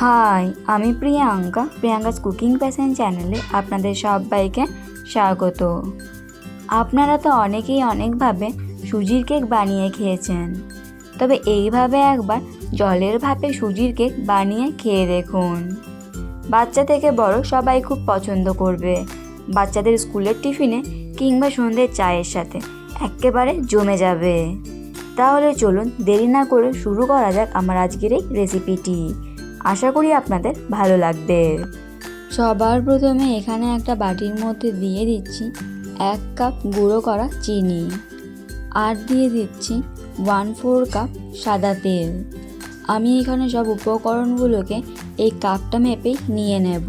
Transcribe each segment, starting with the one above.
High আমি Priyanka, Priyanka's cooking passion চ্যানেলে আপনাদের সবাইকে স্বাগত। আপনারা তো অনেকেই অনেকভাবে সুজির কেক বানিয়ে খেয়েছেন। তবে এইভাবে একবার জলের ভাপে সুজির কেক বানিয়ে খেয়ে দেখুন। বাচ্চা থেকে বড় সবাই খুব পছন্দ করবে। বাচ্চাদের স্কুলের টিফিনে কিংবা সন্ধ্যের চায়ের সাথে একেবারে জমে যাবে। তাহলে চলুন দেরি না করে শুরু করা যাক আমার আজকের এই রেসিপিটি আশা করি আপনাদের ভালো লাগবে। সবার প্রথমে এখানে একটা বাটির মধ্যে দিয়ে দিচ্ছি এক কাপ গুঁড়ো করা চিনি আর দিয়ে দিচ্ছি ওয়ান ফোর কাপ সাদা তেল। আমি এখানে সব উপকরণগুলোকে এই কাপটা মেপেই নিয়ে নেব।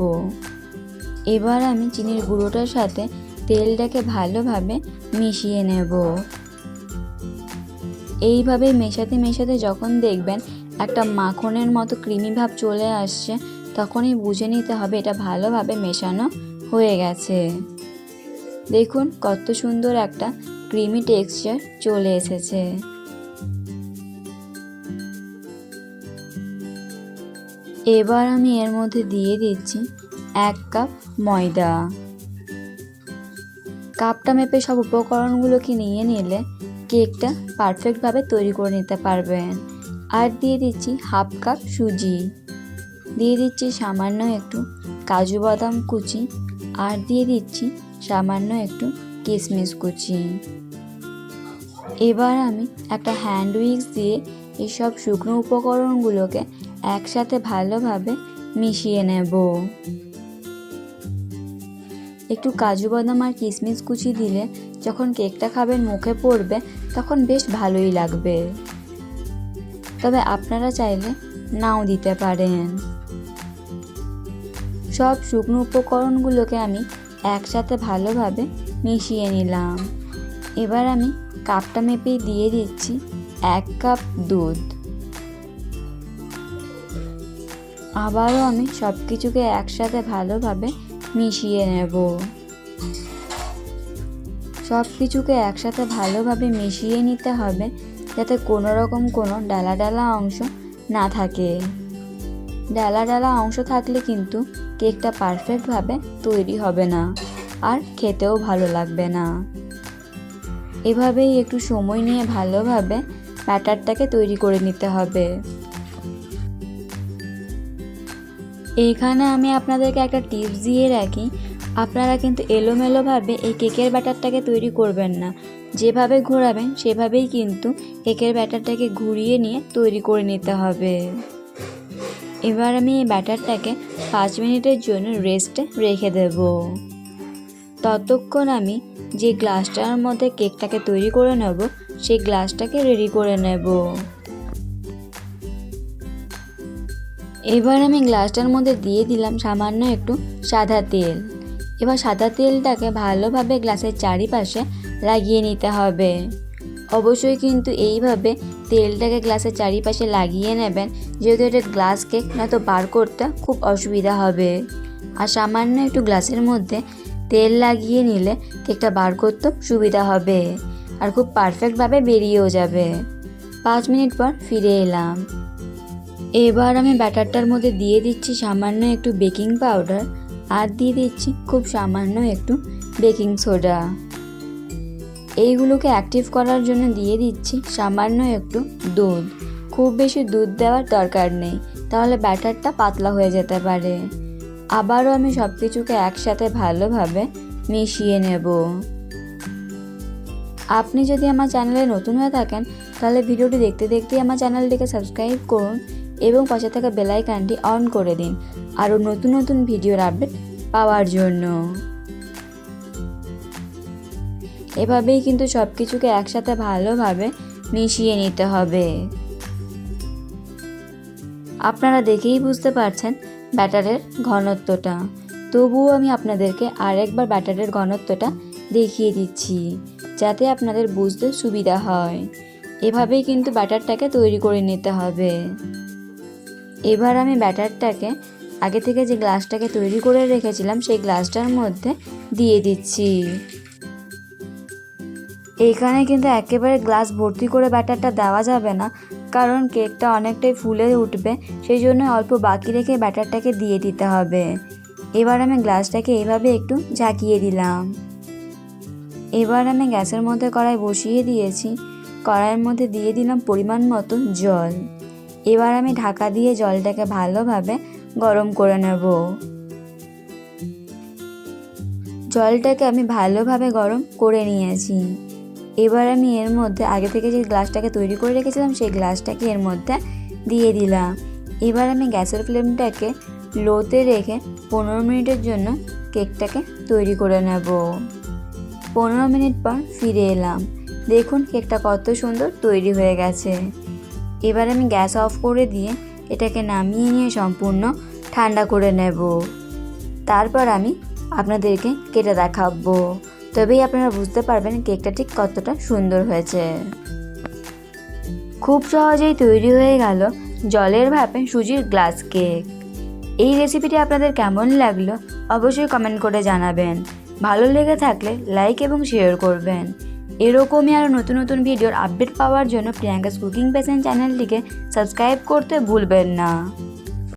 এবার আমি চিনির গুঁড়োটার সাথে তেলটাকে ভালোভাবে মিশিয়ে নেব। এইভাবে মেশাতে মেশাতে যখন দেখবেন একটা মাখনের মতো ক্রিমি ভাব চলে আসছে, তখনই বুঝে নিতে হবে এটা ভালোভাবে মেশানো হয়ে গেছে। দেখুন কত সুন্দর একটা ক্রিমি টেক্সচার চলে এসেছে। এবার আমি এর মধ্যে দিয়ে দিচ্ছি এক কাপ ময়দা। কাপটা মেপে সব উপকরণগুলোকে নিয়ে নিলে কেকটা পারফেক্টভাবে তৈরি করে নিতে পারবেন। আর দিয়ে দিচ্ছি হাফ কাপ সুজি। দিয়ে দিচ্ছি সামান্য একটু কাজু বাদাম কুচি আর দিয়ে দিচ্ছি সামান্য একটু কিশমিশ কুচি। এবার আমি একটা হ্যান্ড উইক্স দিয়ে এসব শুকনো উপকরণগুলোকে একসাথে ভালোভাবে মিশিয়ে নেব। একটু কাজু বাদাম আর কিশমিশ কুচি দিলে যখন কেকটা খাবেন মুখে পড়বে, তখন বেশ ভালোই লাগবে। তবে আপনারা চাইলে নাও দিতে পারেন। সব শুকনো উপকরণগুলোকে আমি একসাথে ভালোভাবে মিশিয়ে নিলাম। এবার আমি কাপটা মেপেই দিয়ে দিচ্ছি এক কাপ দুধ। আবারও আমি সব কিছুকে একসাথে ভালোভাবে মিশিয়ে নেব। সব কিছুকে একসাথে ভালোভাবে মিশিয়ে নিতে হবে যাতে কোনো রকম কোনো ডালা ডালা অংশ না থাকে। ডালা ডালা অংশ থাকলে কিন্তু কেকটা পারফেক্টভাবে তৈরি হবে না আর খেতেও ভালো লাগবে না। এভাবেই একটু সময় নিয়ে ভালোভাবে ব্যাটারটাকে তৈরি করে নিতে হবে। এখানে আমি আপনাদেরকে একটা টিপস দিয়ে রাখি, আপনারা কিন্তু এলোমেলোভাবে এই কেকের ব্যাটারটাকে তৈরি করবেন না। যেভাবে ঘোরাবেন, সেভাবেই কিন্তু কেকের ব্যাটারটাকে ঘুরিয়ে নিয়ে তৈরি করে নিতে হবে। এবার আমি এই ব্যাটারটাকে পাঁচ মিনিটের জন্য রেস্টে রেখে দেব। ততক্ষণ আমি যে গ্লাসটার মধ্যে কেকটাকে তৈরি করে নেব, সেই গ্লাসটাকে রেডি করে নেব। এবার আমি গ্লাসটার মধ্যে দিয়ে দিলাম সামান্য একটু সাদা তেল। এবার সাদা তেলটাকে ভালোভাবে গ্লাসের চারিপাশে লাগিয়ে নিতে হবে। অবশ্যই কিন্তু এইভাবে তেলটাকে গ্লাসের চারিপাশে লাগিয়ে নেবেন, যেহেতু এটা গ্লাস কেক, নয়তো বার করতে খুব অসুবিধা হবে। আর সামান্য একটু গ্লাসের মধ্যে তেল লাগিয়ে নিলে কেকটা বার করতে সুবিধা হবে আর খুব পারফেক্টভাবে বেরিয়েও যাবে। পাঁচ মিনিট পর ফিরে এলাম। এবার আমি ব্যাটারটার মধ্যে দিয়ে দিচ্ছি সামান্য একটু বেকিং পাউডার আর দিয়ে দিচ্ছি খুব সামান্য একটু বেকিং সোডা। এইগুলোকে অ্যাক্টিভ করার জন্য দিয়ে দিচ্ছি সামান্য একটু দুধ। খুব বেশি দুধ দেওয়ার দরকার নেই, তাহলে ব্যাটারটা পাতলা হয়ে যেতে পারে। আবারও আমি সব কিছুকে একসাথে ভালোভাবে মিশিয়ে নেব। আপনি যদি আমার চ্যানেলে নতুন হয়ে থাকেন, তাহলে ভিডিওটি দেখতে দেখতেই আমার চ্যানেলটিকে সাবস্ক্রাইব করুন এবং পাশে থাকা বেলাইকানটি অন করে দিন। আরও নতুন নতুন ভিডিওর আপডেট পাওয়ার জন্য। এভাবেই কিন্তু সব কিছুকে একসাথে ভালোভাবে মিশিয়ে নিতে হবে। আপনারা দেখেই বুঝতে পারছেন ব্যাটারের ঘনত্বটা। তবুও আমি আপনাদেরকে আরেকবার ব্যাটারের ঘনত্বটা দেখিয়ে দিচ্ছি, যাতে আপনাদের বুঝতে সুবিধা হয়। এভাবেই কিন্তু ব্যাটারটাকে তৈরি করে নিতে হবে। এবার আমি ব্যাটারটাকে আগে থেকে যে গ্লাসটাকে তৈরি করে রেখেছিলাম, সেই গ্লাসটার মধ্যে দিয়ে দিচ্ছি। এখানে কিন্তু একেবারে গ্লাস ভর্তি করে ব্যাটারটা দেওয়া যাবে না, কারণ কেকটা অনেকটাই ফুলে উঠবে, সেই জন্য অল্প বাকি রেখে ব্যাটারটাকে দিয়ে দিতে হবে। এবার আমি গ্লাসটাকে এইভাবে একটু ঝাঁকিয়ে দিলাম। এবার আমি গ্যাসের মধ্যে কড়াই বসিয়ে দিয়েছি। কড়াইয়ের মধ্যে দিয়ে দিলাম পরিমাণ মতো জল। এবার আমি ঢাকা দিয়ে জলটাকে ভালোভাবে গরম করে নেব। জলটাকে আমি ভালোভাবে গরম করে নিয়েছি। এবার আমি এর মধ্যে, আগে থেকে যে গ্লাসটাকে তৈরি করে রেখেছিলাম, সেই গ্লাসটাকে এর মধ্যে দিয়ে দিলাম। এবার আমি গ্যাসের ফ্লেমটাকে লোতে রেখে পনেরো মিনিটের জন্য কেকটাকে তৈরি করে নেব। পনেরো মিনিট পর ফিরে এলাম। দেখুন, কেকটা কত সুন্দর তৈরি হয়ে গেছে। এবার আমি গ্যাস অফ করে দিয়ে এটাকে নামিয়ে নিয়ে সম্পূর্ণ ঠান্ডা করে নেব। তারপর আমি আপনাদেরকে কেটে দেখাবো। তবেই আপনারা বুঝতে পারবেন কেকটা ঠিক কতটা সুন্দর হয়েছে। খুব সহজেই তৈরি হয়ে গেল জলের ভাপে সুজির গ্লাস কেক। এই রেসিপিটি আপনাদের কেমন লাগল অবশ্যই কমেন্ট করে জানাবেন। ভালো লেগে থাকলে লাইক এবং শেয়ার করবেন। এরকমই আরও নতুন নতুন ভিডিওর আপডেট পাওয়ার জন্য প্রিয়াঙ্কাস কুকিং পেশেন্ট চ্যানেলটিকে সাবস্ক্রাইব করতে ভুলবেন না।